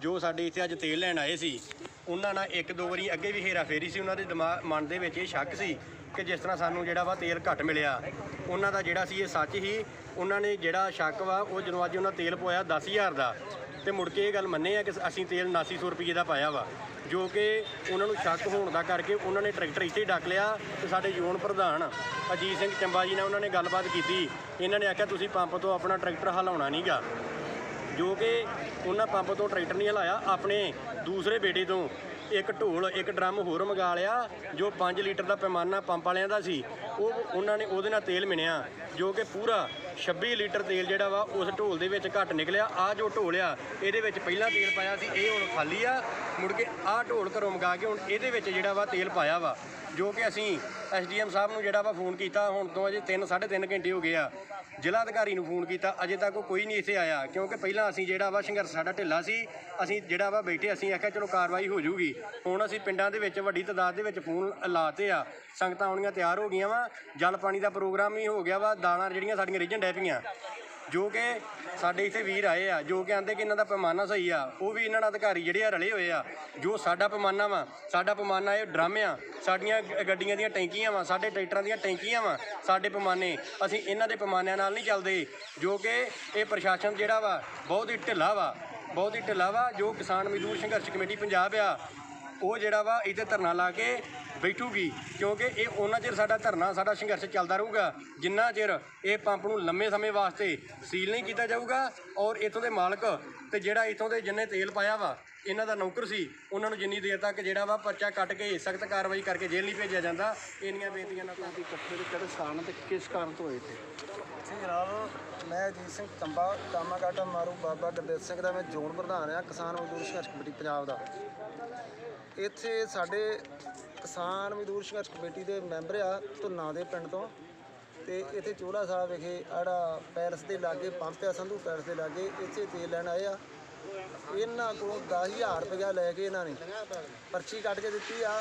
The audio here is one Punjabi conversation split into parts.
ਜੋ ਸਾਡੇ ਇੱਥੇ ਅੱਜ ਤੇਲ ਲੈਣ ਆਏ ਸੀ, ਉਹਨਾਂ ਨਾਲ ਇੱਕ ਦੋ ਵਾਰੀ ਅੱਗੇ ਵੀ ਹੇਰਾ ਫੇਰੀ ਸੀ, ਉਹਨਾਂ ਦੇ ਦਿਮਾਗ, ਮਨ ਦੇ ਵਿੱਚ ਇਹ ਸ਼ੱਕ ਸੀ ਕਿ ਜਿਸ ਤਰ੍ਹਾਂ ਸਾਨੂੰ ਜਿਹੜਾ ਵਾ ਤੇਲ ਘੱਟ ਮਿਲਿਆ। ਉਹਨਾਂ ਦਾ ਜਿਹੜਾ ਸੀ ਇਹ ਸੱਚ ਹੀ, ਉਹਨਾਂ ਨੇ ਜਿਹੜਾ ਸ਼ੱਕ ਵਾ, ਉਹ ਜਦੋਂ ਅੱਜ ਉਹਨਾਂ ਤੇਲ ਪਵਾਇਆ 10000 ਦਾ, ਤੇ ਮੁੜ ਕੇ ਇਹ ਗੱਲ ਮੰਨੇ ਆ ਕਿ ਅਸੀਂ ਤੇਲ 7900 ਰੁਪਏ ਦਾ ਪਾਇਆ ਵਾ, ਜੋ ਕਿ ਉਹਨਾਂ ਨੂੰ ਸ਼ੱਕ ਹੋਣ ਦਾ ਕਰਕੇ ਉਹਨਾਂ ਨੇ ਟਰੈਕਟਰ ਇੱਥੇ ਹੀ ਡੱਕ ਲਿਆ ਤੇ ਸਾਡੇ ਯੂਨ ਪ੍ਰਧਾਨ ਅਜੀਤ ਸਿੰਘ ਚੰਬਾ ਜੀ ਨਾਲ ਉਹਨਾਂ ਨੇ ਗੱਲਬਾਤ ਕੀਤੀ। ਇਹਨਾਂ ਨੇ ਆਖਿਆ, ਤੁਸੀਂ ਪੰਪ ਤੋਂ ਆਪਣਾ ਟਰੈਕਟਰ ਹਲਾਉਣਾ ਨਹੀਂਗਾ ਜੋ ਕਿ ਉਹਨਾਂ ਪੰਪ ਤੋਂ ਟਰੈਕਟਰ ਨਹੀਂ ਹਲਾਇਆ, ਆਪਣੇ ਦੂਸਰੇ ਬੇਟੇ ਤੋਂ। ਇੱਕ ਢੋਲ, ਇੱਕ ਡਰਮ ਹੋਰ ਮੰਗਾ ਲਿਆ, ਜੋ 5 ਲੀਟਰ ਦਾ ਪੈਮਾਨਾ ਪੰਪ ਵਾਲਿਆਂ ਦਾ ਸੀ। ਉਹ, ਉਹਨਾਂ ਨੇ ਉਹਦੇ ਨਾਲ ਤੇਲ ਮਿਣਿਆ, ਜੋ ਕਿ ਪੂਰਾ 26 ਲੀਟਰ ਤੇਲ ਜਿਹੜਾ ਵਾ ਉਸ ਢੋਲ ਦੇ ਵਿੱਚ ਘੱਟ ਨਿਕਲਿਆ। ਆ ਜੋ ਢੋਲ ਆ, ਇਹਦੇ ਵਿੱਚ ਪਹਿਲਾਂ ਤੇਲ ਪਾਇਆ ਸੀ, ਇਹ ਹੁਣ ਖਾਲੀ ਆ। ਮੁੜ ਕੇ ਆਹ ਢੋਲ ਘਰੋਂ ਮੰਗਾ ਕੇ ਹੁਣ ਇਹਦੇ ਵਿੱਚ ਜਿਹੜਾ ਵਾ ਤੇਲ ਪਾਇਆ ਵਾ, ਜੋ ਕਿ ਅਸੀਂ ਐਸਡੀਐਮ ਸਾਹਿਬ ਨੂੰ ਜਿਹੜਾ ਵਾ ਫੋਨ ਕੀਤਾ, ਹੁਣ ਤੋਂ ਅਜੇ 3 3.5 ਘੰਟੇ ਹੋ ਗਏ ਆ। ਜ਼ਿਲ੍ਹਾ ਅਧਿਕਾਰੀ ਨੂੰ ਫੋਨ ਕੀਤਾ, ਅਜੇ ਤੱਕ ਉਹ ਕੋਈ ਨਹੀਂ ਇੱਥੇ ਆਇਆ, ਕਿਉਂਕਿ ਪਹਿਲਾਂ ਅਸੀਂ ਜਿਹੜਾ ਵਾ ਸੰਘਰਸ਼ ਸਾਡਾ ਢਿੱਲਾ ਸੀ, ਅਸੀਂ ਜਿਹੜਾ ਵਾ ਬੈਠੇ, ਅਸੀਂ ਆਖਿਆ ਚਲੋ ਕਾਰਵਾਈ ਹੋ ਜੂਗੀ। ਹੁਣ ਅਸੀਂ ਪਿੰਡਾਂ ਦੇ ਵਿੱਚ ਵੱਡੀ ਤਾਦਾਦ ਦੇ ਵਿੱਚ ਫੋਨ ਲਾਤੇ ਆ, ਸੰਗਤਾਂ ਆਉਣੀਆਂ ਤਿਆਰ ਹੋ ਗਈਆਂ ਵਾ। ਜਲ ਪਾਣੀ ਦਾ ਪ੍ਰੋਗਰਾਮ ਵੀ ਹੋ ਗਿਆ ਵਾ, ਦਾਲਾਂ ਜਿਹੜੀਆਂ ਸਾਡੀਆਂ ਰਿਜਨ ਡੈ ਪਈਆਂ। ਜੋ ਕਿ ਸਾਡੇ ਇੱਥੇ ਵੀਰ ਆਏ ਆ, ਜੋ ਕਿ ਆਂਦੇ ਕਿ ਇਹਨਾਂ ਦਾ ਪੈਮਾਨਾ ਸਹੀ ਆ, ਉਹ ਵੀ ਇਹਨਾਂ ਨਾਲ ਅਧਿਕਾਰੀ ਜਿਹੜੇ ਆ ਰਲੇ ਹੋਏ ਆ। ਜੋ ਸਾਡਾ ਪੈਮਾਨਾ ਵਾ, ਸਾਡਾ ਪੈਮਾਨਾ ਇਹ ਡਰਮ ਆ, ਸਾਡੀਆਂ ਗੱਡੀਆਂ ਦੀਆਂ ਟੈਂਕੀਆਂ ਵਾ, ਸਾਡੇ ਟਰੈਕਟਰਾਂ ਦੀਆਂ ਟੈਂਕੀਆਂ ਵਾ, ਸਾਡੇ ਪੈਮਾਨੇ। ਅਸੀਂ ਇਹਨਾਂ ਦੇ ਪੈਮਾਨਿਆਂ ਨਾਲ ਨਹੀਂ ਚੱਲਦੇ, ਜੋ ਕਿ ਇਹ ਪ੍ਰਸ਼ਾਸਨ ਜਿਹੜਾ ਵਾ, ਬਹੁਤ ਹੀ ਢਿੱਲਾ ਵਾ, ਬਹੁਤ ਹੀ ਢਿੱਲਾ ਵਾ, ਜੋ ਕਿਸਾਨ ਮਜ਼ਦੂਰ ਸੰਘਰਸ਼ ਕਮੇਟੀ ਪੰਜਾਬ ਆ ਉਹ ਜਿਹੜਾ ਵਾ ਇੱਥੇ ਧਰਨਾ ਲਾ ਕੇ ਬੈਠੂਗੀ ਕਿਉਂਕਿ ਇਹ ਉਹਨਾਂ ਚਿਰ ਸਾਡਾ ਧਰਨਾ ਸਾਡਾ ਸੰਘਰਸ਼ ਚੱਲਦਾ ਰਹੂਗਾ। ਜਿੰਨਾ ਚਿਰ ਇਹ ਪੰਪ ਨੂੰ ਲੰਮੇ ਸਮੇਂ ਵਾਸਤੇ ਸੀਲ ਨਹੀਂ ਕੀਤਾ ਜਾਊਗਾ ਔਰ ਇਥੋਂ ਦੇ ਮਾਲਕ ਤੇ ਜਿਹੜਾ ਇਥੋਂ ਦੇ ਜਿੰਨੇ ਤੇਲ ਪਾਇਆ ਵਾ ਇਹਨਾਂ ਦਾ ਨੌਕਰ ਸੀ ਉਹਨਾਂ ਨੂੰ ਜਿੰਨੀ ਦੇਰ ਤੱਕ ਜਿਹੜਾ ਵਾ ਪਰਚਾ ਕੱਟ ਕੇ ਸਖਤ ਕਾਰਵਾਈ ਕਰਕੇ ਜੇਲ੍ਹ ਨਹੀਂ ਭੇਜਿਆ ਜਾਂਦਾ ਇੰਨੀਆਂ ਬੇਨਤੀਆਂ ਨਾਲ ਤਾਂ ਇਕੱਠੇ ਦੇ ਕਿਹੜੇ ਸਥਾਨ ਤੇ ਕਿਸ ਕਾਰਨ ਤੋਂ ਹੋਏ ਤੇ? ਸਿੰਘ ਜਨਾਬ ਮੈਂ ਅਜੀਤ ਸਿੰਘ ਤੰਬਾ ਕਾਮਾਗਾਟਾ ਮਾਰੂ ਬਾਬਾ ਗੁਰਦੇਵ ਸਿੰਘ ਦਾ ਮੈਂ ਜ਼ੋਨ ਪ੍ਰਧਾਨ ਆ ਕਿਸਾਨ ਮਜ਼ਦੂਰ ਸੰਘਰਸ਼ ਕਮੇਟੀ ਪੰਜਾਬ ਦਾ। ਇੱਥੇ ਸਾਡੇ ਕਿਸਾਨ ਮਜ਼ਦੂਰ ਸੰਘਰਸ਼ ਕਮੇਟੀ ਦੇ ਮੈਂਬਰ ਆ, ਧੁੰਨਾ ਦੇ ਪਿੰਡ ਤੋਂ। ਤੇ ਇੱਥੇ ਚੋਲਾ ਸਾਹਿਬ ਵਿਖੇ ਆੜਾ ਪੈਲਸ ਦੇ ਲਾਗੇ ਪੰਪ ਆ ਸੰਧੂ ਪੈਲਸ ਦੇ ਲਾਗੇ ਇੱਥੇ ਤੇਲ ਲੈਣ ਆਏ ਆ। ਇਹਨਾਂ ਕੋਲੋਂ 10000 ਰੁਪਇਆ ਲੈ ਕੇ ਇਹਨਾਂ ਨੇ ਪਰਚੀ ਕੱਟ ਕੇ ਦਿੱਤੀ ਆ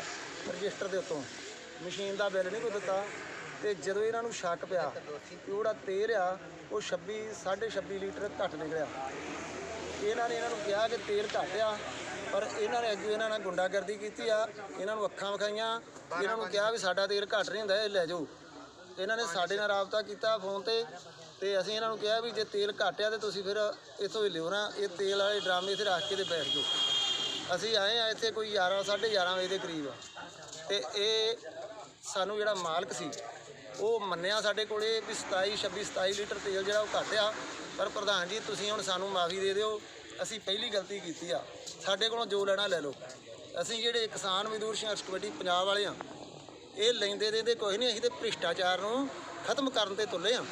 ਰਜਿਸਟਰ ਦੇ ਉੱਤੋਂ। ਮਸ਼ੀਨ ਦਾ ਬਿੱਲ ਨਹੀਂ ਕੋਈ ਦਿੱਤਾ ਤੇ ਜਦੋਂ ਇਹਨਾਂ ਨੂੰ ਸ਼ੱਕ ਪਿਆ ਕਿ ਉਹਦਾ ਤੇਲ ਆ, ਉਹ 26 26 ਲੀਟਰ ਘੱਟ ਨਿਕਲਿਆ। ਇਹਨਾਂ ਨੇ ਇਹਨਾਂ ਨੂੰ ਕਿਹਾ ਕਿ ਤੇਲ ਘੱਟ ਆ ਪਰ ਇਹਨਾਂ ਨੇ ਅੱਗੇ ਇਹਨਾਂ ਨਾਲ ਗੁੰਡਾਗਰਦੀ ਕੀਤੀ ਆ, ਇਹਨਾਂ ਨੂੰ ਅੱਖਾਂ ਵਿਖਾਈਆਂ, ਇਹਨਾਂ ਨੂੰ ਕਿਹਾ ਵੀ ਸਾਡਾ ਤੇਲ ਘੱਟ ਨਹੀਂ ਹੁੰਦਾ, ਇਹ ਲੈ ਜਾਓ। ਇਹਨਾਂ ਨੇ ਸਾਡੇ ਨਾਲ ਰਾਬਤਾ ਕੀਤਾ ਫੋਨ ਤੇ ਤੇ ਅਸੀਂ ਇਹਨਾਂ ਨੂੰ ਕਿਹਾ ਵੀ ਜੇ ਤੇਲ ਘੱਟ ਆ ਤੇ ਤੁਸੀਂ ਫਿਰ ਇੱਥੋਂ ਹੀ ਲਿਓ ਨਾ, ਇਹ ਤੇਲ ਵਾਲੇ ਡਰਾਮੇ ਇੱਥੇ ਰੱਖ ਕੇ ਤੇ ਬੈਠ ਜਾਓ। ਅਸੀਂ ਆਏ ਆ ਇੱਥੇ ਕੋਈ 11 11:30 ਵਜੇ ਦੇ ਕਰੀਬ ਤੇ ਇਹ ਸਾਨੂੰ ਜਿਹੜਾ ਮਾਲਕ ਸੀ, ਉਹ ਮੰਨਿਆ ਸਾਡੇ ਕੋਲੇ ਵੀ 27 26 27 ਲੀਟਰ ਤੇਲ ਜਿਹੜਾ ਉਹ ਘੱਟ ਆ। ਪਰ ਪ੍ਰਧਾਨ ਜੀ, ਤੁਸੀਂ ਹੁਣ ਸਾਨੂੰ ਮਾਫੀ ਦੇ ਦਿਓ, ਅਸੀਂ ਪਹਿਲੀ ਗਲਤੀ ਕੀਤੀ ਆ। ਸਾਡੇ ਕੋਲੋਂ ਜੋ ਲੈਣਾ ਲੈ ਲਓ। ਅਸੀਂ ਜਿਹੜੇ ਕਿਸਾਨ ਮਜ਼ਦੂਰ ਸੰਘਰਸ਼ ਕਮੇਟੀ ਪੰਜਾਬ ਵਾਲੇ ਆ, ਇਹ ਲੈਂਦੇ ਦੇਂਦੇ ਕੋਈ ਨਹੀਂ, ਅਸੀਂ ਤੇ ਭ੍ਰਿਸ਼ਟਾਚਾਰ ਨੂੰ ਖਤਮ ਕਰਨ ਤੇ ਤੁਲੇ ਆ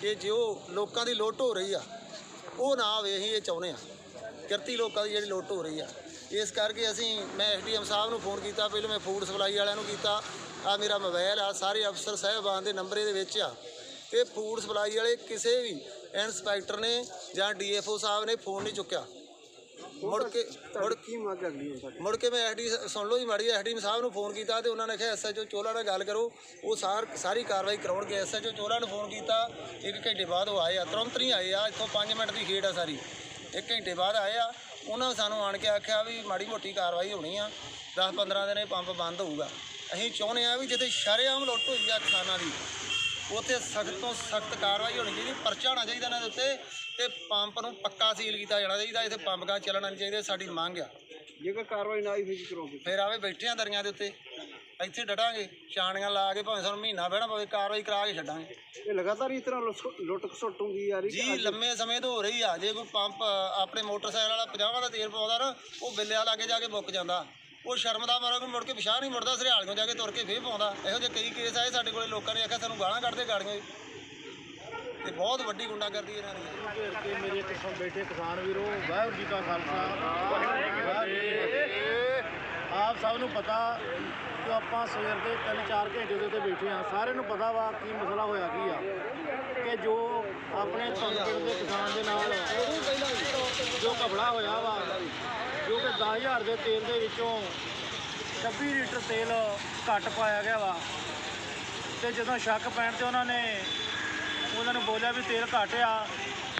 ਕਿ ਜੋ ਲੋਕਾਂ ਦੀ ਲੁੱਟ ਹੋ ਰਹੀ ਆ, ਉਹ ਨਾ ਆਵੇ, ਅਸੀਂ ਇਹ ਚਾਹੁੰਦੇ ਆ। ਕਿਰਤੀ ਲੋਕਾਂ ਦੀ ਜਿਹੜੀ ਲੁੱਟ ਹੋ ਰਹੀ ਆ। ਇਸ ਕਰਕੇ ਅਸੀਂ, ਮੈਂ ਐਸਡੀਐਮ ਸਾਹਿਬ ਨੂੰ ਫੋਨ ਕੀਤਾ, ਪਹਿਲਾਂ ਮੈਂ ਫੂਡ ਸਪਲਾਈ ਵਾਲਿਆਂ ਨੂੰ ਕੀਤਾ ਆ ਮੇਰਾ ਮੋਬਾਈਲ ਆ, ਸਾਰੇ ਅਫਸਰ ਸਾਹਿਬਾਨ ਦੇ ਨੰਬਰ ਇਹਦੇ ਵਿੱਚ ਆ। ਤੇ ਫੂਡ ਸਪਲਾਈ ਵਾਲੇ ਕਿਸੇ ਵੀ ਇਨਸਪੈਕਟਰ ਨੇ ਜਾਂ ਡੀਐਫਓ ਸਾਹਿਬ ਨੇ ਫੋਨ ਨਹੀਂ ਚੁੱਕਿਆ। ਮੁੜ ਕੇ ਮੁੜ ਕੀ ਮੰਗ ਅਗਲੀ ਹੈ ਮੁੜ ਕੇ ਮੈਂ ਐਸਡੀ ਸੁਣ ਲਓ ਜੀ ਮਾੜੀ ਐਸਡੀ ਸਾਹਿਬ ਨੂੰ ਫੋਨ ਕੀਤਾ ਤੇ ਉਹਨਾਂ ਨੇ ਕਿਹਾ ਐਸਐਚਓ ਚੋਲਾ ਨਾਲ ਗੱਲ ਕਰੋ। ਉਹ ਸਾਰ ਸਾਰੀ ਕਾਰਵਾਈ ਕਰਾਉਣਗੇ। ਐਸਐਚਓ ਚੋਲਾ ਨੂੰ ਫੋਨ ਕੀਤਾ। ਇੱਕ ਘੰਟੇ ਬਾਅਦ ਉਹ ਆਏ ਆ ਤੁਰੰਤ ਨਹੀਂ ਆਏ ਆ। ਇੱਥੋਂ 5 ਮਿੰਟ ਦੀ ਖੇਡ ਆ ਸਾਰੀ। ਇੱਕ ਘੰਟੇ ਬਾਅਦ ਆਏ ਆ। ਉਹਨਾਂ ਸਾਨੂੰ ਆਣ ਕੇ ਆਖਿਆ ਵੀ ਮਾੜੀ ਮੋਟੀ ਕਾਰਵਾਈ ਹੋਣੀ ਆ। 10 15 ਦਿਨ ਪੰਪ ਬੰਦ ਹੋਊਗਾ। ਅਸੀਂ ਚਾਹੁੰਦੇ ਆ ਵੀ ਜਿੱਥੇ ਸ਼ਰੇਆਮ ਲੁੱਟ ਹੋਈ ਆ ਕਿਸਾਨਾਂ ਦੀ ਉੱਥੇ ਸਖਤ ਤੋਂ ਸਖਤ ਕਾਰਵਾਈ ਹੋਣੀ ਚਾਹੀਦੀ ਪਰਚਾ ਹੋਣਾ ਚਾਹੀਦਾ ਇਹਨਾਂ ਦੇ ਉੱਤੇ ਤੇ ਪੰਪ ਨੂੰ ਪੱਕਾ ਸੀਲ ਕੀਤਾ ਜਾਣਾ ਚਾਹੀਦਾ ਇੱਥੇ ਪੰਪ ਗਾ ਚੱਲਣਾ ਨਹੀਂ ਚਾਹੀਦਾ ਸਾਡੀ ਮੰਗ ਆ। ਜੇਕਰ ਕਾਰਵਾਈ ਨਾ ਹੋਈ ਫਿਰ ਕੀ ਕਰੋਗੇ? ਫਿਰ ਆਵੇ ਬੈਠੇ ਆ ਦਰੀਆਂ ਦੇ ਉੱਤੇ ਇੱਥੇ ਡਟਾਂਗੇ ਛਾਣੀਆਂ ਲਾ ਕੇ ਭਾਵੇਂ ਸਾਨੂੰ ਮਹੀਨਾ ਬਹਿਣਾ ਪਵੇ ਕਾਰਵਾਈ ਕਰਾ ਕੇ ਛੱਡਾਂਗੇ। ਇਹ ਲਗਾਤਾਰ ਇਸ ਤਰ੍ਹਾਂ ਲੁੱਟ- ਖਸੁੱਟ ਹੁੰਦੀ ਆ ਰਹੀ ਕਿ ਜੀ ਲੰਮੇ ਸਮੇਂ ਤੋਂ ਹੋ ਰਹੀ ਆ ਜੇ ਕੋਈ ਪੰਪ ਆਪਣੇ ਮੋਟਰਸਾਈਕਲ ਵਾਲਾ 50 ਦਾ ਤੇਲ ਪਾਉਂਦਾ ਨਾ ਉਹ ਬਿੱਲਿਆਂ ਲਾਗੇ ਜਾ ਕੇ ਮੁੱਕ ਜਾਂਦਾ। ਉਹ ਸ਼ਰਮ ਦਾ ਮਾਰਾ ਕੋਈ ਮੁੜ ਕੇ ਪਿਛਾਹ ਨਹੀਂ ਮੁੜਦਾ ਸਰਿਆਲੀਆਂ ਜਾ ਕੇ ਤੁਰ ਕੇ ਫੇਰ ਪਾਉਂਦਾ। ਇਹੋ ਜਿਹੇ ਕਈ ਕੇਸ ਆਏ ਸਾਡੇ ਕੋਲੇ, ਲੋਕਾਂ ਨੇ ਆਖਿਆ ਸਾਨੂੰ ਗਾਲਾਂ ਕੱਢਦੇ ਗਾੜੀਆਂ ਤੇ ਬਹੁਤ ਵੱਡੀ ਗੁੰਡਾਗਰਦੀ ਇਹਨਾਂ ਨੇ ਕਿ ਮੇਰੇ ਕਿਸਾਨ ਬੈਠੇ ਕਿਸਾਨ ਵੀਰੋ, ਵਾਹਿਗੁਰੂ ਜੀ ਕਾ ਖਾਲਸਾ। ਵਾਹਿਗੁਰੂ ਆਪ ਸਭ ਨੂੰ ਪਤਾ ਕਿ ਆਪਾਂ ਸਵੇਰ ਦੇ 3-4 ਘੰਟੇ ਦੇ ਉੱਤੇ ਬੈਠੇ ਆ ਸਾਰਿਆਂ ਨੂੰ ਪਤਾ ਵਾ ਕੀ ਮਸਲਾ ਹੋਇਆ ਕੀ ਆ। ਕਿ ਜੋ ਆਪਣੇ ਧੰਨ ਪਿੰਡ ਦੇ ਕਿਸਾਨ ਦੇ ਨਾਲ ਜੋ ਘਬੜਾ ਹੋਇਆ ਵਾ ਜੋ ਕਿ 10000 ਦੇ ਤੇਲ ਦੇ ਵਿੱਚੋਂ 26 ਲੀਟਰ ਤੇਲ ਘੱਟ ਪਾਇਆ ਗਿਆ ਵਾ। ਤੇ ਜਦੋਂ ਸ਼ੱਕ ਪੈਣ ਤੇ ਉਹਨਾਂ ਨੇ ਉਹਨਾਂ ਨੂੰ ਬੋਲਿਆ ਵੀ ਤੇਲ ਘੱਟ ਆ,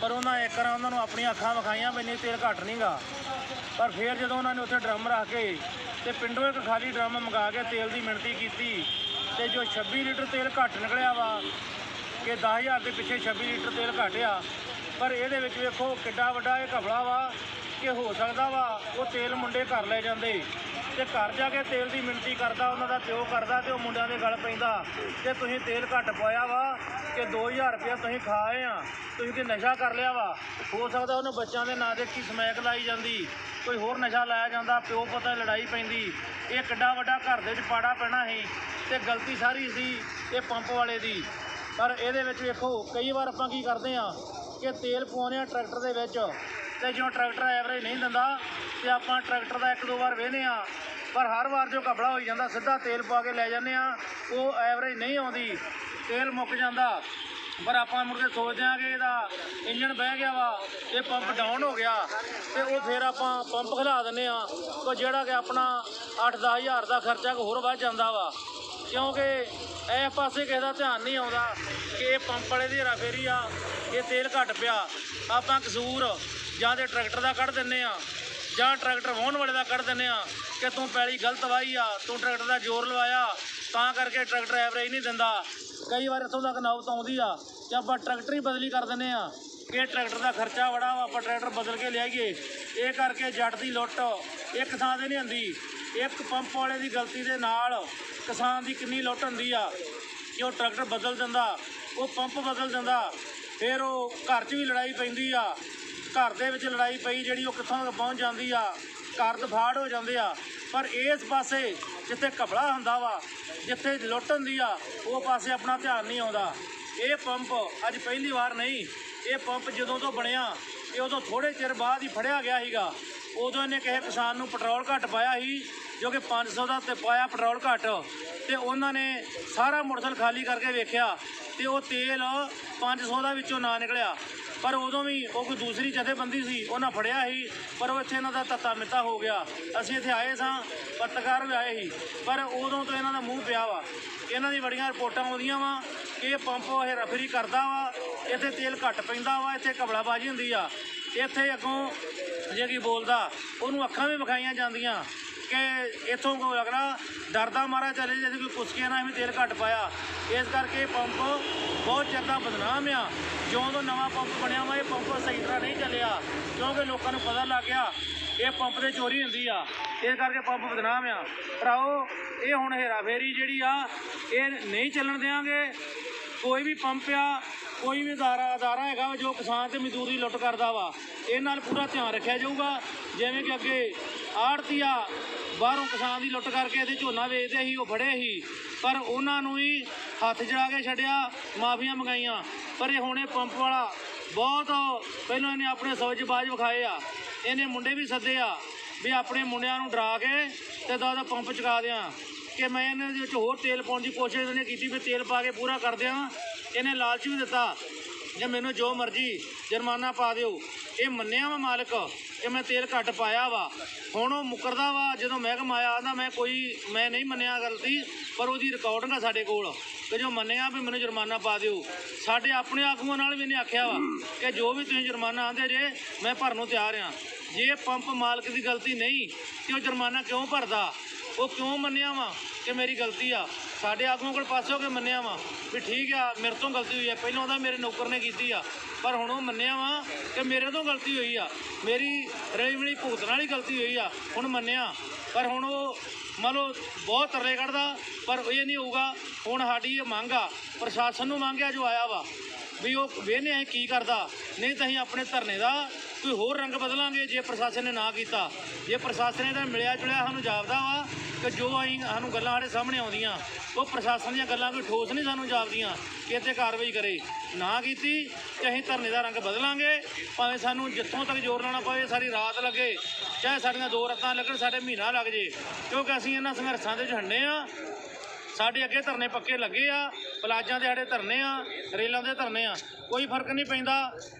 ਪਰ ਉਹਨਾਂ ਇੱਕ ਵਾਰ ਉਹਨਾਂ ਨੂੰ ਆਪਣੀਆਂ ਅੱਖਾਂ ਵਿਖਾਈਆਂ ਵੀ ਨਹੀਂ, ਤੇਲ ਘੱਟ ਨਹੀਂਗਾ ਪਰ ਫਿਰ ਜਦੋਂ ਉਹਨਾਂ ਨੇ ਉੱਥੇ ਡਰਮ ਰੱਖ ਕੇ ਤੇ ਪਿੰਡੋਂ ਇੱਕ ਖਾਲੀ ਡਰਮ ਮੰਗਾ ਕੇ ਤੇਲ ਦੀ ਮਿਣਤੀ ਕੀਤੀ ਤੇ ਜੋ 26 ਲੀਟਰ ਤੇਲ ਘੱਟ ਨਿਕਲਿਆ ਵਾ, ਕਿ 10000 ਦੇ ਪਿੱਛੇ 26 ਲੀਟਰ ਤੇਲ ਘਟਿਆ ਪਰ ਇਹਦੇ ਵਿੱਚ ਵੇਖੋ ਕਿੱਡਾ ਵੱਡਾ ਇਹ ਘਪਲਾ ਵਾ ਕਿ ਹੋ ਸਕਦਾ ਵਾ ਉਹ ਤੇਲ ਮੁੰਡੇ ਘਰ ਲੈ ਜਾਂਦੇ। ਤੇ ਘਰ ਜਾ ਕੇ ਤੇਲ ਦੀ ਮਿਣਤੀ ਕਰਦਾ, ਉਹਨਾਂ ਦਾ ਪਿਓ ਕਰਦਾ ਤੇ ਉਹ ਮੁੰਡਿਆਂ ਦੇ ਗਲ ਪੈਂਦਾ। ਤੇ ਤੁਸੀਂ ਤੇਲ ਘੱਟ ਪਾਇਆ ਵਾ ਕਿ 2000 ਰੁਪਇਆ ਤੁਸੀਂ ਖਾਏ ਆਏ ਆ, ਤੁਸੀਂ ਤੇ ਨਸ਼ਾ ਕਰ ਲਿਆ ਵਾ। ਹੋ ਸਕਦਾ ਉਹਨੂੰ ਬੱਚਿਆਂ ਦੇ ਨਾਂ ਦੇ ਕੀ ਸਮੈਕ ਲਾਈ ਜਾਂਦੀ, ਕੋਈ ਹੋਰ ਨਸ਼ਾ ਲਾਇਆ ਜਾਂਦਾ, ਪਿਓ ਪਤਾ ਲੜਾਈ ਪੈਂਦੀ। ਇਹ ਕਿੱਡਾ ਵੱਡਾ ਘਰ ਦੇ ਵਿੱਚ ਪਾੜਾ ਪੈਣਾ ਸੀ ਤੇ ਗਲਤੀ ਸਾਰੀ ਸੀ ਇਹ ਪੰਪ ਵਾਲੇ ਦੀ। ਪਰ ਇਹਦੇ ਵਿੱਚ ਵੇਖੋ ਕਈ ਵਾਰ ਆਪਾਂ ਕੀ ਕਰਦੇ ਆ ਕਿ ਤੇਲ ਪਵਾਉਂਦੇ ਆ ਟਰੈਕਟਰ ਦੇ ਵਿੱਚ ਤੇ ਜਦੋਂ ਟਰੈਕਟਰ ਐਵਰੇਜ ਨਹੀਂ ਦਿੰਦਾ ਤੇ ਆਪਾਂ ਟਰੈਕਟਰ ਦਾ ਇੱਕ ਦੋ ਵਾਰ ਵੇਹਨੇ ਆ ਪਰ ਹਰ ਵਾਰ ਜੋ ਕਪੜਾ ਹੋਈ ਜਾਂਦਾ, ਸਿੱਧਾ ਤੇਲ ਪਾ ਕੇ ਲੈ ਜਾਂਦੇ ਆ ਉਹ ਐਵਰੇਜ ਨਹੀਂ ਆਉਂਦੀ, ਤੇਲ ਮੁੱਕ ਜਾਂਦਾ। ਪਰ ਆਪਾਂ ਮੁੜ ਕੇ ਸੋਚਦੇ ਆ ਕਿ ਇਹਦਾ ਇੰਜਨ ਬਹਿ ਗਿਆ ਵਾ, ਇਹ ਪੰਪ ਡਾਊਨ ਹੋ ਗਿਆ, ਤੇ ਉਹ ਫਿਰ ਆਪਾਂ ਪੰਪ ਖਿਲਾ ਦਿੰਦੇ ਆ ਕੋ ਜਿਹੜਾ ਕਿ ਆਪਣਾ 8-10 ਹਜ਼ਾਰ ਦਾ ਖਰਚਾ ਹੋਰ ਵੱਧ ਜਾਂਦਾ ਵਾ। ਕਿਉਂਕਿ ਇਹ ਪਾਸੇ ਕਿਸੇ ਦਾ ਧਿਆਨ ਨਹੀਂ ਆਉਂਦਾ ਕਿ ਇਹ ਪੰਪ ਵਾਲੇ ਦੀ ਹੇਰਾਫੇਰੀ ਆ ਇਹ ਤੇਲ ਘੱਟ ਪਿਆ। ਆਪਾਂ ਕਸੂਰ ਜਾਂ ਤੇ ਟਰੈਕਟਰ ਦਾ ਕੱਢ ਦਿੰਨੇ ਆ, ਜਾਂ ਟਰੈਕਟਰ ਵਾਹਣ ਵਾਲੇ ਦਾ ਕੱਢ ਦਿੰਨੇ ਆ ਕਿ ਤੂੰ ਪੈਲੀ ਗਲਤ ਵਾਹੀ ਆ, ਤੂੰ ਟਰੈਕਟਰ ਦਾ ਜ਼ੋਰ ਲਵਾਇਆ, ਤਾਂ ਕਰਕੇ ਟਰੈਕਟਰ ਐਵਰੇਜ ਨਹੀਂ ਦਿੰਦਾ। ਕਈ ਵਾਰ ਇੱਥੋਂ ਤੱਕ ਨੌਬਤ ਆਉਂਦੀ ਆ ਕਿ ਆਪਾਂ ਟਰੈਕਟਰ ਹੀ ਬਦਲੀ ਕਰ ਦਿੰਨੇ ਆ ਕਿ ਟਰੈਕਟਰ ਦਾ ਖਰਚਾ ਬੜਾ ਵਾ, ਆਪਾਂ ਟਰੈਕਟਰ ਬਦਲ ਕੇ ਲਿਆਈਏ। ਇਹ ਕਰਕੇ ਜੱਟ ਦੀ ਲੁੱਟ ਇੱਕ ਥਾਂ ਤੇ ਨਹੀਂ ਹੁੰਦੀ, ਇੱਕ ਪੰਪ ਵਾਲੇ ਦੀ ਗਲਤੀ ਦੇ ਨਾਲ ਕਿਸਾਨ ਦੀ ਕਿੰਨੀ ਲੁੱਟ ਹੁੰਦੀ ਆ ਕਿ ਉਹ ਟਰੈਕਟਰ ਬਦਲ ਦਿੰਦਾ, ਉਹ ਪੰਪ ਬਦਲ ਦਿੰਦਾ। ਫਿਰ ਉਹ ਘਰ 'ਚ ਵੀ ਲੜਾਈ ਪੈਂਦੀ ਆ। ਘਰ ਦੇ ਵਿੱਚ ਲੜਾਈ ਪਈ, ਜਿਹੜੀ ਉਹ ਕਿੱਥੋਂ ਤੱਕ ਪਹੁੰਚ ਜਾਂਦੀ ਆ, ਘਰ ਦਫਾੜ ਹੋ ਜਾਂਦੇ ਆ। ਪਰ ਇਸ ਪਾਸੇ ਜਿੱਥੇ ਘਪਲਾ ਹੁੰਦਾ ਵਾ, ਜਿੱਥੇ ਲੁੱਟ ਹੁੰਦੀ ਆ, ਉਹ ਪਾਸੇ ਆਪਣਾ ਧਿਆਨ ਨਹੀਂ ਆਉਂਦਾ। ਇਹ ਪੰਪ ਅੱਜ ਪਹਿਲੀ ਵਾਰ ਨਹੀਂ। ਇਹ ਪੰਪ ਜਦੋਂ ਤੋਂ ਬਣਿਆ, ਇਹ ਉਦੋਂ ਥੋੜੇ ਚਿਰ ਬਾਅਦ ਹੀ ਫੜਿਆ ਗਿਆ ਸੀਗਾ। ਉਦੋਂ ਇਹਨੇ ਕਿਸੇ ਕਿਸਾਨ ਨੂੰ ਪੈਟਰੋਲ ਘੱਟ ਪਾਇਆ ਸੀ, ਜੋ ਕਿ 500 ਦਾ ਤੇ ਪਾਇਆ ਪੈਟਰੋਲ ਘੱਟ। ਤੇ ਉਹਨਾਂ ਨੇ ਸਾਰਾ ਮੋਟਰਸਾਈਕਲ ਖਾਲੀ ਕਰਕੇ ਵੇਖਿਆ ਤੇ ਉਹ ਤੇਲ 500 ਦਾ ਵਿੱਚੋਂ ਨਾ ਨਿਕਲਿਆ। ਪਰ ਉਦੋਂ ਵੀ ਉਹ ਕੋਈ ਦੂਸਰੀ ਜਥੇਬੰਦੀ ਸੀ, ਉਹਨਾਂ ਫੜਿਆ ਸੀ, ਪਰ ਉਹ ਇੱਥੇ ਇਹਨਾਂ ਦਾ ਤੱਤਾ ਮਿੱਤਾ ਹੋ ਗਿਆ। ਅਸੀਂ ਇੱਥੇ ਆਏ ਸਾਂ, ਪੱਤਰਕਾਰ ਵੀ ਆਏ ਸੀ, ਪਰ ਉਦੋਂ ਤੋਂ ਇਹਨਾਂ ਦਾ ਮੂੰਹ ਪਿਆ ਵਾ। ਇਹਨਾਂ ਦੀ ਬੜੀਆਂ ਰਿਪੋਰਟਾਂ ਆਉਂਦੀਆਂ ਵਾ ਕਿ ਇਹ ਪੰਪ ਇਹ ਰਫਰੀ ਕਰਦਾ ਵਾ, ਇੱਥੇ ਤੇਲ ਘੱਟ ਪੈਂਦਾ ਵਾ, ਇੱਥੇ ਕਬਲਾਬਾਜੀ ਹੁੰਦੀ ਆ। ਇੱਥੇ ਅੱਗੋਂ ਜੇ ਕੀ ਬੋਲਦਾ, ਉਹਨੂੰ ਅੱਖਾਂ ਵੀ ਵਿਖਾਈਆਂ ਜਾਂਦੀਆਂ। ਕਿ ਇੱਥੋਂ ਕੋ ਅਗਲਾ ਡਰਦਾ ਮਾਰਾ ਚਲੇ ਜੇ ਕੋਈ ਕੁਸਕਿਆ ਨਾ ਐਵੇਂ ਤੇਲ ਘੱਟ ਪਾਇਆ। ਇਸ ਕਰਕੇ ਇਹ ਪੰਪ ਬਹੁਤ ਚਿਰ ਬਦਨਾਮ ਆ। ਜਦੋਂ ਤੋਂ ਨਵਾਂ ਪੰਪ ਬਣਿਆ ਵਾ, ਇਹ ਪੰਪ ਸਹੀ ਤਰ੍ਹਾਂ ਨਹੀਂ ਚੱਲਿਆ, ਕਿਉਂਕਿ ਲੋਕਾਂ ਨੂੰ ਪਤਾ ਲੱਗ ਗਿਆ, ਇਹ ਪੰਪ ਤੇ ਚੋਰੀ ਹੁੰਦੀ ਆ। ਇਸ ਕਰਕੇ ਪੰਪ ਬਦਨਾਮ ਆ। ਭਰਾਓ, ਇਹ ਹੁਣ ਹੇਰਾਫੇਰੀ ਜਿਹੜੀ ਆ, ਇਹ ਨਹੀਂ ਚੱਲਣ ਦਿਆਂਗੇ। ਕੋਈ ਵੀ ਪੰਪ ਆ, ਕੋਈ ਵੀ ਅਦਾਰਾ ਅਦਾਰਾ ਹੈਗਾ ਵਾ ਜੋ ਕਿਸਾਨ ਤੇ ਮਜ਼ਦੂਰ ਦੀ ਲੁੱਟ ਕਰਦਾ ਵਾ ਇਹ ਨਾਲ ਪੂਰਾ ਧਿਆਨ ਰੱਖਿਆ ਜਾਊਗਾ। ਜਿਵੇਂ ਕਿ ਅੱਗੇ ਆੜਤੀਆ ਬਾਹਰੋਂ ਕਿਸਾਨ ਦੀ ਲੁੱਟ ਕਰਕੇ ਇਹਦੇ ਝੋਨਾ ਵੇਚਦੇ ਸੀ, ਉਹ ਫੜੇ ਸੀ। ਪਰ ਉਹਨਾਂ ਨੂੰ ਹੀ ਹੱਥ ਜੜਾ ਕੇ ਛੱਡਿਆ, ਮਾਫੀਆਂ ਮੰਗਾਈਆਂ। ਪਰ ਇਹ ਹੁਣੇ ਪੰਪ ਵਾਲਾ ਬਹੁਤ ਪਹਿਲਾਂ ਇਹਨੇ ਆਪਣੇ ਸੌਜਬਾਜ਼ ਵਿਖਾਏ ਆ। ਇਹਨੇ ਮੁੰਡੇ ਵੀ ਸੱਦੇ ਆ ਵੀ ਆਪਣੇ ਮੁੰਡਿਆਂ ਨੂੰ ਡਰਾ ਕੇ ਤੇ ਦਾਦਾ ਪੰਪ ਚੁਕਾ ਦਿਆਂ। ਕਿ ਮੈਂ ਇਹਨਾਂ ਦੇ ਵਿੱਚ ਹੋਰ ਤੇਲ ਪਾਉਣ ਦੀ ਕੋਸ਼ਿਸ਼ ਇਹਨੇ ਕੀਤੀ, ਵੀ ਤੇਲ ਪਾ ਕੇ ਪੂਰਾ ਕਰ ਦਿਆਂ। ਇਹਨੇ ਲਾਲਚ ਵੀ ਦਿੱਤਾ। ਜਾਂ ਮੈਨੂੰ ਜੋ ਮਰਜ਼ੀ ਜੁਰਮਾਨਾ ਪਾ ਦਿਓ। ਇਹ ਮੰਨਿਆ ਵਾ ਮਾਲਕ ਕਿ ਮੈਂ ਤੇਲ ਘੱਟ ਪਾਇਆ ਵਾ। ਹੁਣ ਉਹ ਮੁਕਰਦਾ ਵਾ, ਜਦੋਂ ਮਹਿਕਮਾ ਆਇਆ ਆਂਦਾ ਮੈਂ ਕੋਈ, ਮੈਂ ਨਹੀਂ ਮੰਨਿਆ ਗਲਤੀ ਪਰ ਉਹਦੀ ਰਿਕਾਰਡਿੰਗ ਆ ਸਾਡੇ ਕੋਲ। ਕਿ ਜੋ ਮੰਨਿਆ ਵੀ ਮੈਨੂੰ ਜੁਰਮਾਨਾ ਪਾ ਦਿਓ। ਸਾਡੇ ਆਪਣੇ ਆਗੂਆਂ ਨਾਲ ਵੀ ਇਹਨੇ ਆਖਿਆ ਵਾ ਕਿ ਜੋ ਵੀ ਤੁਸੀਂ ਜੁਰਮਾਨਾ ਆਂਦੇ ਜੇ, ਮੈਂ ਭਰਨ ਨੂੰ ਤਿਆਰ ਆ। ਜੇ ਪੰਪ ਮਾਲਕ ਦੀ ਗਲਤੀ ਨਹੀਂ, ਤੇ ਉਹ ਜੁਰਮਾਨਾ ਕਿਉਂ ਭਰਦਾ? ਉਹ ਕਿਉਂ ਮੰਨਿਆ ਵਾ ਕਿ ਮੇਰੀ ਗਲਤੀ ਆ? ਸਾਡੇ ਆਗੂਆਂ ਕੋਲ ਪਾਸੇ ਹੋ ਕੇ ਮੰਨਿਆ ਵਾ ਵੀ ਠੀਕ ਆ, ਮੇਰੇ ਤੋਂ ਗਲਤੀ ਹੋਈ ਆ। ਪਹਿਲਾਂ ਉਹਦਾ ਮੇਰੇ ਨੌਕਰ ਨੇ ਕੀਤੀ ਆ, ਪਰ ਹੁਣ ਉਹ ਮੰਨਿਆ ਵਾ ਕਿ ਮੇਰੇ ਤੋਂ ਗਲਤੀ ਹੋਈ ਆ। ਮੇਰੀ ਰਲੀ ਮਿਲੀ ਭੁਗਤਣ ਵਾਲੀ ਗਲਤੀ ਹੋਈ ਆ, ਹੁਣ ਮੰਨਿਆ। ਪਰ ਹੁਣ ਉਹ ਮੰਨ ਲਓ ਬਹੁਤ ਤਰਲੇ ਕੱਢਦਾ, ਪਰ ਇਹ ਨਹੀਂ ਹੋਊਗਾ, ਹੁਣ ਸਾਡੀ ਇਹ ਮੰਗ ਆ, ਪ੍ਰਸ਼ਾਸਨ ਨੂੰ ਮੰਗਿਆ ਜੋ ਆਇਆ ਵਾ, ਵੀ ਉਹ ਵੇਹਨੇ ਅਸੀਂ ਕੀ ਕਰਦਾ। ਨਹੀਂ ਤਾਂ ਅਸੀਂ ਆਪਣੇ ਧਰਨੇ ਦਾ ਕੋਈ ਹੋਰ ਰੰਗ ਬਦਲਾਂਗੇ ਜੇ ਪ੍ਰਸ਼ਾਸਨ ਨੇ ਨਾ ਕੀਤਾ? ਜੇ ਪ੍ਰਸ਼ਾਸਨ ਨੇ ਮਿਲਿਆ ਜੁਲਿਆ ਸਾਨੂੰ ਜਾਪਦਾ ਵਾ ਕਿ ਜੋ ਅਸੀਂ ਸਾਨੂੰ ਗੱਲਾਂ ਸਾਡੇ ਸਾਹਮਣੇ ਆਉਂਦੀਆਂ, ਉਹ ਪ੍ਰਸ਼ਾਸਨ ਦੀਆਂ ਗੱਲਾਂ ਕੋਈ ਠੋਸ ਨਹੀਂ ਸਾਨੂੰ ਜਾਪਦੀਆਂ ਕਿ ਇੱਥੇ ਕਾਰਵਾਈ ਕਰੇ। ਨਾ ਕੀਤੀ ਤੇ ਅਸੀਂ ਧਰਨੇ ਦਾ ਰੰਗ ਬਦਲਾਂਗੇ, ਭਾਵੇਂ ਸਾਨੂੰ ਜਿੱਥੋਂ ਤੱਕ ਜ਼ੋਰ ਲਾਉਣਾ ਪਵੇ, ਸਾਰੀ ਰਾਤ ਲੱਗੇ, ਚਾਹੇ ਸਾਡੀਆਂ ਦੋ ਰਾਤਾਂ ਲੱਗਣ, ਸਾਡੇ ਮਹੀਨਾ ਲੱਗ ਜੇ, ਕਿਉਂਕਿ ਅਸੀਂ ਇਹਨਾਂ ਸੰਘਰਸ਼ਾਂ ਦੇ ਵਿੱਚ ਝੰਡੇ ਆ। ਸਾਡੇ ਅੱਗੇ ਧਰਨੇ ਪੱਕੇ ਲੱਗੇ ਆ, ਪਲਾਜਾਂ ਦੇ ਸਾਡੇ ਧਰਨੇ ਆ, ਰੇਲਾਂ ਦੇ ਧਰਨੇ ਆ। ਕੋਈ ਫ਼ਰਕ ਨਹੀਂ ਪੈਂਦਾ,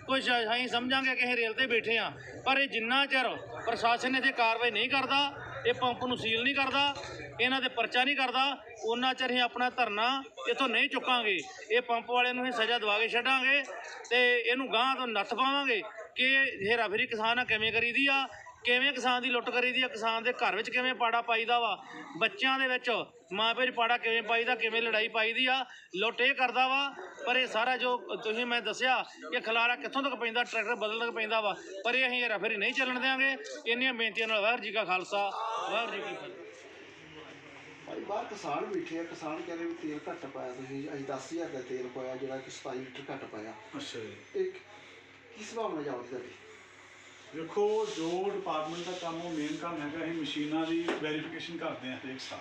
ਕੋਈ ਅਸੀਂ ਸਮਝਾਂਗੇ ਕਿ ਅਸੀਂ ਰੇਲ ਤੇ ਬੈਠੇ ਆ। ਪਰ ਇਹ ਜਿੰਨਾ ਚਿਰ ਪ੍ਰਸ਼ਾਸਨ ਇਹਦੇ ਕਾਰਵਾਈ ਨਹੀਂ ਕਰਦਾ, ਇਹ ਪੰਪ ਨੂੰ ਸੀਲ ਨਹੀਂ ਕਰਦਾ, ਇਹਨਾਂ ਦੇ ਪਰਚਾ ਨਹੀਂ ਕਰਦਾ ਉਹਨਾਂ ਚਿਰ ਅਸੀਂ ਆਪਣਾ ਧਰਨਾ ਇੱਥੋਂ ਨਹੀਂ ਚੁੱਕਾਂਗੇ। ਇਹ ਪੰਪ ਵਾਲਿਆਂ ਨੂੰ ਅਸੀਂ ਸਜ਼ਾ ਦਵਾ ਕੇ ਛੱਡਾਂਗੇ ਤੇ ਇਹਨੂੰ ਗਾਂਹ ਤੋਂ ਨੱਥ ਪਾਵਾਂਗੇ ਕਿ ਹੇਰਾਫੇਰੀ ਕਿਸਾਨ ਨਾਲ ਕਿਵੇਂ ਕਰੀਦੀ ਆ ਕਿਵੇਂ ਕਿਸਾਨ ਦੀ ਲੁੱਟ ਕਰੀਦੀ ਆ? ਕਿਸਾਨ ਦੇ ਘਰ ਵਿੱਚ ਕਿਵੇਂ ਪਾੜਾ ਪਾਈਦਾ ਵਾ? ਬੱਚਿਆਂ ਦੇ ਵਿੱਚ ਮਾਂ ਪਿਓ ਪਾੜਾ ਕਿਵੇਂ ਪਾਈਦਾ ਕਿਵੇਂ ਲੜਾਈ ਪਾਈਦੀ ਆ? ਲੁੱਟ ਇਹ ਕਰਦਾ ਵਾ ਪਰ ਇਹ ਸਾਰਾ ਜੋ ਤੁਸੀਂ ਮੈਂ ਦੱਸਿਆ ਇਹ ਖਲਾਰਾ ਕਿੱਥੋਂ ਤੱਕ ਪੈਂਦਾ ਟਰੈਕਟਰ ਬਦਲ ਤੱਕ ਪੈਂਦਾ ਵਾ ਪਰ ਇਹ ਅਸੀਂ ਹੇਰਾਫੇਰੀ ਨਹੀਂ ਚੱਲਣ ਦਿਆਂਗੇ। ਇੰਨੀਆਂ ਬੇਨਤੀਆਂ ਨਾਲ ਵਾਹਿਗੁਰੂ ਜੀ ਕਾ ਖਾਲਸਾ ਵਾਹਿਗੁਰੂ ਜੀ ਕੀ ਫਤਿਹ। ਭਾਈ ਬਾਹਰ ਕਿਸਾਨ ਬੈਠੇ ਆ ਕਿਸਾਨ ਕਹਿੰਦੇ ਵੀ ਤੇਲ ਘੱਟ ਪਾਇਆ ਤੁਸੀਂ ਅਸੀਂ 10000 ਦਾ ਤੇਲ ਪਾਇਆ ਜਿਹੜਾ ਕਿ 27 ਲੀਟਰ ਘੱਟ ਪਾਇਆ। ਅੱਛਾ ਇਹ ਕਿਸ ਭਾਵ ਨਾਲ ਜਾਉਂਦੀ ਤੁਹਾਡੀ? ਦੇਖੋ, ਜੋ ਡਿਪਾਰਟਮੈਂਟ ਦਾ ਕੰਮ, ਉਹ ਮੇਨ ਕੰਮ ਹੈਗਾ, ਅਸੀਂ ਮਸ਼ੀਨਾਂ ਦੀ ਵੈਰੀਫਿਕੇਸ਼ਨ ਕਰਦੇ ਹਾਂ ਹਰੇਕ ਸਾਲ।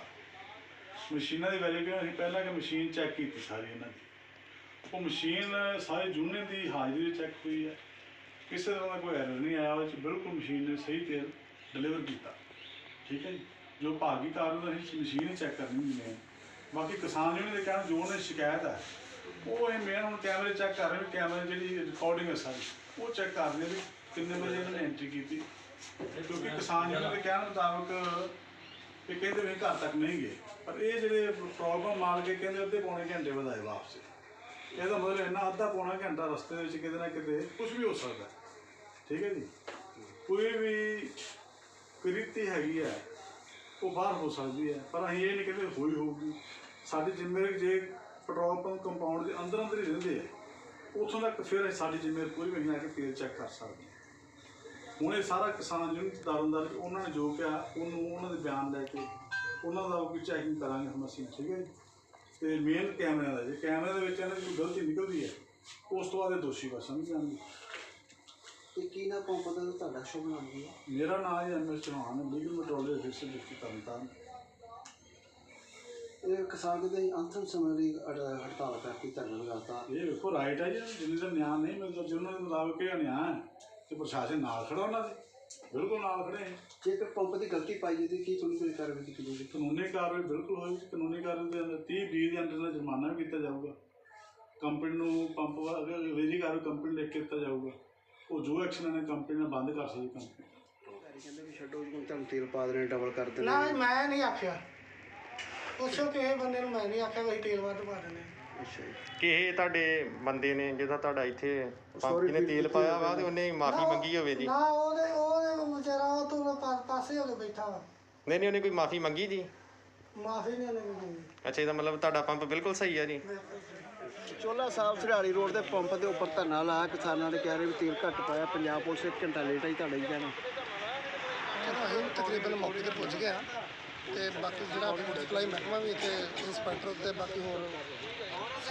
ਮਸ਼ੀਨਾਂ ਦੀ ਵੈਰੀਫਿਕੇਸ਼ਨ ਅਸੀਂ ਪਹਿਲਾਂ ਕਿ ਮਸ਼ੀਨ ਚੈੱਕ ਕੀਤੀ ਸਾਰੀ ਇਹਨਾਂ ਦੀ। ਉਹ ਮਸ਼ੀਨ ਸਾਰੇ ਯੂਨੀਅਨ ਦੀ ਹਾਜ਼ਰੀ ਵਿੱਚ ਚੈੱਕ ਹੋਈ ਹੈ। ਕਿਸੇ ਤਰ੍ਹਾਂ ਦਾ ਕੋਈ ਐਰਰ ਨਹੀਂ ਆਇਆ ਉਹਦੇ 'ਚ ਬਿਲਕੁਲ ਮਸ਼ੀਨ ਨੇ ਸਹੀ ਤੇਲ ਡਿਲੀਵਰ ਕੀਤਾ। ਠੀਕ ਹੈ ਜੀ? ਜੋ ਭਾਗੀ ਕਾਰਨ ਅਸੀਂ ਮਸ਼ੀਨ ਚੈੱਕ ਕਰਨੀ ਹੁੰਦੀ ਹੈ। ਬਾਕੀ ਕਿਸਾਨ ਯੂਨੀਅਨ ਦੇ ਕਹਿਣ, ਜੋ ਉਹਨਾਂ ਸ਼ਿਕਾਇਤ ਹੈ, ਉਹ ਇਹ ਮੇਨ ਹੁਣ ਕੈਮਰੇ ਚੈੱਕ ਕਰ ਰਹੇ ਵੀ ਕੈਮਰੇ ਜਿਹੜੀ ਰਿਕਾਰਡਿੰਗ ਹੈ ਸਾਰੀ, ਉਹ ਚੈੱਕ ਕਰ ਰਹੇ ਵੀ ਕਿੰਨੇ ਵਜੇ ਇਹਨਾਂ ਨੇ ਐਂਟਰੀ ਕੀਤੀ? ਕਿਉਂਕਿ ਕਿਸਾਨ ਯੂਨੀਅਨ ਦੇ ਕਹਿਣ ਮੁਤਾਬਕ ਇਹ ਕਹਿੰਦੇ ਵੀ ਘਰ ਤੱਕ ਨਹੀਂ ਗਏ। ਪਰ ਇਹ ਜਿਹੜੇ ਪ੍ਰੋਬਲਮ ਮਾਲ ਕੇ ਕਹਿੰਦੇ ਅੱਧੇ ਪੌਣੇ ਘੰਟੇ ਵਧਾਏ ਵਾਪਸ। ਇਹਦਾ ਮਤਲਬ ਇੰਨਾ ਅੱਧਾ ਪੌਣਾ ਘੰਟਾ ਰਸਤੇ ਵਿੱਚ ਕਿਤੇ ਨਾ ਕਿਤੇ ਕੁਝ ਵੀ ਹੋ ਸਕਦਾ। ਠੀਕ ਹੈ ਜੀ? ਕੋਈ ਵੀ ਕ੍ਰਿਤੀ ਹੈਗੀ ਹੈ ਉਹ ਬਾਹਰ ਹੋ ਸਕਦੀ ਹੈ। ਪਰ ਅਸੀਂ ਇਹ ਨਹੀਂ ਕਹਿੰਦੇ ਹੋਈ ਹੋਊਗੀ। ਸਾਡੀ ਜ਼ਿੰਮੇਵਾਰੀ ਜੇ ਪੈਟਰੋਲ ਪੰਪ ਕੰਪਾਊਂਡ ਦੇ ਅੰਦਰ ਅੰਦਰ ਹੀ ਰਹਿੰਦੇ ਆ ਉੱਥੋਂ ਤੱਕ ਫਿਰ ਸਾਡੀ ਜ਼ਿੰਮੇਵਾਰੀ ਪੂਰੀ ਨਹੀਂ ਆ ਕੇ ਤੇਲ ਚੈੱਕ ਕਰ ਸਕਦੇ ਇਹ ਸਾਰਾ ਕਿਸਾਨ ਯੂਨਿਟ ਦਾਰੰਦਾਰ ਉਹਨਾਂ ਨੇ ਜੋ ਕਿਹਾ ਉਹਨੂੰ ਉਹਨਾਂ ਦੇ ਬਿਆਨ ਲੈ ਕੇ ਉਹਨਾਂ ਦਾ ਕੋਈ ਚੈਕਿੰਗ ਕਰਾਂਗੇ ਹੁਣ ਅਸੀਂ ਠੀਕ ਹੈ ਤੇ ਮੇਨ ਕੈਮਰਿਆਂ ਦਾ ਜੇ ਕੈਮਰੇ ਦੇ ਵਿੱਚ ਇਹਨਾਂ ਦੀ ਕੋਈ ਗਲਤੀ ਨਿਕਲਦੀ ਹੈ ਉਸ ਤੋਂ ਬਾਅਦ ਇਹ ਦੋਸ਼ੀ ਬਸ ਸਮਝ ਜਾਣਗੇ ਤੇ ਕੀ ਨਾ ਪੰਪ ਦਾ ਤੁਹਾਡਾ ਸ਼ੁਭ ਨਾਮ ਕੀ ਹੈ? ਮੇਰਾ ਨਾਮ ਹੈ M S Chauhan legal metrology officer district Tarn Taran. ਇਹ ਕਿਸਾਨ ਦੇ ਅੰਤਮ ਸਮੇਂ ਲਈ ਅੜ- ਹੜਤਾਲ ਕਰਤੀ ਧਰਨਾ ਲਗਾਤਾ ਇਹ ਵੇਖੋ ਰਾਈਟ ਹੈ ਜੀ ਜਿੰਨੇ ਦਾ ਨਿਆਂ ਨਹੀਂ ਮਿਲਦਾ ਜੇ ਉਹਨਾਂ ਦੇ ਮੁਤਾਬਕ ਇਹ ਨਿਆਂ ਹੈ। ਤੇ ਪ੍ਰਸ਼ਾਸਨ ਨਾਲ ਖੜਾ ਉਹਨਾਂ ਦੇ ਬਿਲਕੁਲ ਨਾਲ ਖੜੇ ਹੈ ਜੇਕਰ ਪੰਪ ਦੀ ਗਲਤੀ ਪਾਈ ਜਾਂਦੀ ਕੀ ਕੋਈ ਕੋਈ ਕਾਰਵਾਈ ਕੀਤੀ ਜਾਊਗੀ? ਕਾਨੂੰਨੀ ਕਾਰਵਾਈ ਬਿਲਕੁਲ ਹੋਏਗੀ ਕਾਨੂੰਨੀ ਕਾਰਵਾਈ ਦੇ ਅੰਦਰ 30 20 ਦੇ ਅੰਦਰ ਦਾ ਜੁਰਮਾਨਾ ਵੀ ਕੀਤਾ ਜਾਊਗਾ। ਕੰਪਨੀ ਨੂੰ ਪੰਪ ਅਗਰ ਵੇਰੀ ਕਾਰਵਾਈ ਕੰਪਨੀ ਲੈ ਕੇ ਕੀਤਾ ਜਾਊਗਾ। ਉਹ ਜੋ ਐਕਸ਼ਨ ਇਹਨੇ ਕੰਪਨੀ ਨਾਲ ਬੰਦ ਕਰ ਸਕਦੀ ਕੰਪਨੀ। ਕਹਿੰਦੇ ਵੀ ਛੱਡੋ ਜੀ ਤੁਹਾਨੂੰ ਤੇਲ ਪਾ ਦੇਣੇ ਡਬਲ ਕਰ ਦੇਣੇ। ਨਾ ਮੈਂ ਨਹੀਂ ਆਖਿਆ। ਪੁੱਛੋ ਕਿਸੇ ਬੰਦੇ ਨੂੰ ਮੈਂ ਨਹੀਂ ਆਖਿਆ ਵੀ ਤੇਲ ਵੱਧ ਪਾ ਦਿੰਦੇ ਹਾਂ। ਅੱਛਾ ਜੀ ਤੁਹਾਡੇ ਬੰਦੇ ਨੇ ਜਿਹਦਾ ਤੁਹਾਡਾ ਇੱਥੇ ਪੰਪ ਨੇ ਤੇਲ ਪਾਇਆ ਵਾ ਤੇ ਉਹਨੇ ਮਾਫੀ ਮੰਗੀ ਹੋਵੇ ਜੀ। ਨਾ ਉਹਦੇ ਉਹਦੇ ਵਿਚਾਰਾ ਉਹ ਤੋਂ ਪਾ- ਪਾਸੇ ਹੋ ਕੇ ਬੈਠਾ ਵਾ। ਨਹੀਂ ਨਹੀਂ ਉਹਨੇ ਕੋਈ ਮਾਫੀ ਮੰਗੀ ਜੀ? ਮਾਫੀ ਨਹੀਂ ਉਹਨੇ ਮੰਗੀ। ਅੱਛਾ ਇਹਦਾ ਮਤਲਬ ਤੁਹਾਡਾ ਪੰਪ ਬਿਲਕੁਲ ਸਹੀ ਆ ਜੀ। ਚੋਲਾ ਸਾਹਿਬ ਸੜਾੜੀ ਰੋਡ ਦੇ ਪੰਪ ਦੇ ਉੱਪਰ ਧਰਨਾ ਲਾਇਆ। ਕਿਸਾਨਾਂ ਨੇ ਕਹਿ ਰਹੇ ਵੀ ਤੇਲ ਘੱਟ ਪਾਇਆ। ਪੰਜਾਬ ਪੁਲਿਸ ਇੱਕ ਘੰਟਾ ਲੇਟ ਆਈ ਤੁਹਾਡਾ ਹੀ ਕਹਿਣਾ ਚਲੋ ਅਸੀਂ ਤਕਰੀਬਨ ਮੌਕੇ ਤੇ ਪਹੁੰਚ ਗਏ ਹਾਂ। ਤੇ ਬਾਕੀ ਜਿਹੜਾ ਫੂਡ ਸਪਲਾਈ ਮਹਿਕਮਾ ਵੀ ਇੱਥੇ ਇੰਸਪੈਕਟਰ ਤੇ ਬਾਕੀ ਹੋਰ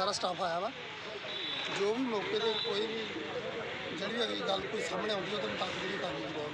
ਸਾਰਾ ਸਟਾਫ ਆਇਆ ਵਾ। ਜੋ ਵੀ ਮੌਕੇ ਤੇ ਕੋਈ ਵੀ ਜਿਹੜੀ ਵੀ ਅਗਲੀ ਗੱਲ ਕੋਈ ਸਾਹਮਣੇ ਆਉਂਦੀ ਉਹਦੇ ਮੁਤਾਬਕ